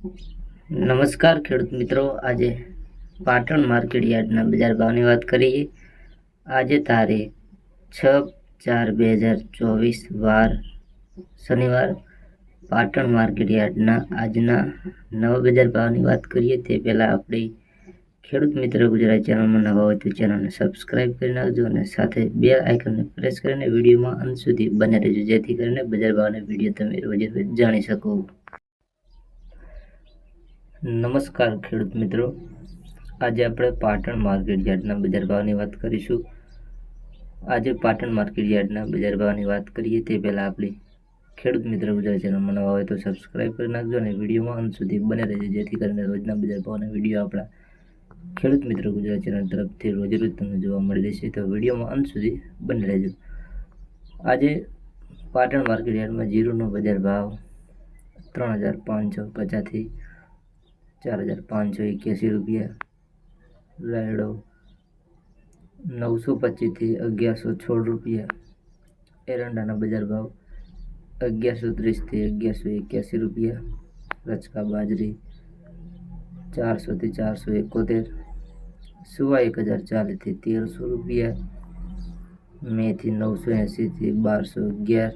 નમસ્કાર ખેડૂત મિત્રો. આજે પાટણ માર્કેટ યાર્ડના બજાર ભાવની વાત કરીએ. આજે તારીખ છ ચાર બે હજાર ચોવીસ વાર શનિવાર. પાટણ માર્કેટ યાર્ડના આજના નવા બજાર ભાવની વાત કરીએ તે પહેલાં આપણે ખેડૂત મિત્ર ગુજરાત ચેનલમાં નવા હોય તો ચેનલને સબસ્ક્રાઈબ કરી નાખજો અને સાથે બે આઇકનને પ્રેસ કરીને વિડીયોમાં અંત સુધી બને રહેજો, જેથી કરીને બજાર ભાવના વીડિયો તમે રોજે રોજ જાણી શકો. નમસ્કાર ખેડૂત મિત્રો. આજે આપણે પાટણ માર્કેટ યાર્ડના બજાર ભાવની વાત કરીશું. આજે પાટણ માર્કેટ યાર્ડના બજાર ભાવની વાત કરીએ તે પહેલાં આપણી ખેડૂત મિત્ર ગુજરાત ચેનલમાં નવા હોય તો સબસ્ક્રાઈબ કરી નાખજો અને વિડીયોમાં અંત સુધી બને રહેજો, જેથી કરીને રોજના બજાર ભાવના વીડિયો આપણા ખેડૂત મિત્ર ગુજરાત ચેનલ તરફથી રોજે રોજ તમને જોવા મળી રહેશે. તો વિડીયોમાં અંત સુધી બને રહેજો. આજે પાટણ માર્કેટ યાર્ડમાં જીરુનો બજાર ભાવ ત્રણ હજાર પાંચસો પચાસથી ચાર હજાર પાંચસો એક્યાસી રૂપિયા રાયડો નવસો પચીસથી અગિયારસો સોળ રૂપિયા એરંડાના બજાર ભાવ અગિયારસો ત્રીસથી અગિયારસો એક્યાસી રૂપિયા રચકા બાજરી ચારસોથી ચારસો એકોતેર સુવા એક હજાર ચાલીસથી તેરસો રૂપિયા મેથી નવસો એંસીથી બારસો અગિયાર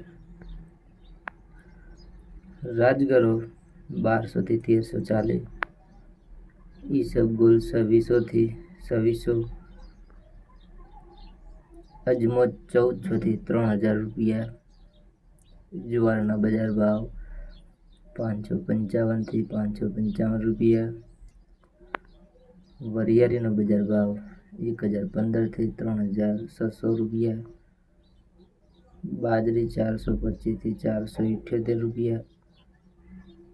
રાજગરો બારસોથી તેરસો ચાલીસ ઈસબગુલ છવ્વીસોથી છવ્વીસો. અજમો ચૌદસોથી ત્રણ હજાર રૂપિયા. જુવારના બજાર ભાવ પાંચસો પંચાવનથી પાંચસો પંચાવન રૂપિયા. વરિયાળીનો બજાર ભાવ એક હજાર પંદરથી ત્રણ હજાર છસો રૂપિયા. બાજરી ચારસો પચીસથી ચારસો ઇઠ્યોતેર રૂપિયા.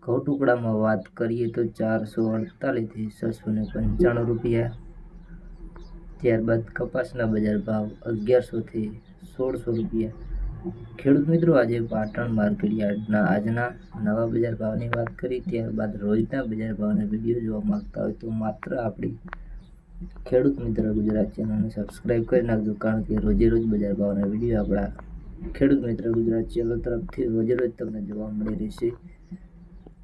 ઘઉં ટુકડામાં વાત કરીએ તો ચારસો અડતાલીસથી છસો ને પંચાણું રૂપિયા. ત્યારબાદ કપાસના બજાર ભાવ અગિયારસોથી સોળસો રૂપિયા. ખેડૂત મિત્રો, આજે પાટણ માર્કેટ યાર્ડના આજના નવા બજાર ભાવની વાત કરી. ત્યારબાદ રોજના બજાર ભાવના વીડિયો જોવા માગતા હોય તો માત્ર આપણી ખેડૂત મિત્ર ગુજરાત ચેનલને સબસ્ક્રાઈબ કરી નાખજો, કારણ કે રોજે રોજ બજાર ભાવના વીડિયો આપણા ખેડૂત મિત્ર ગુજરાત ચેનલ તરફથી રોજે રોજ તમને જોવા મળી રહેશે.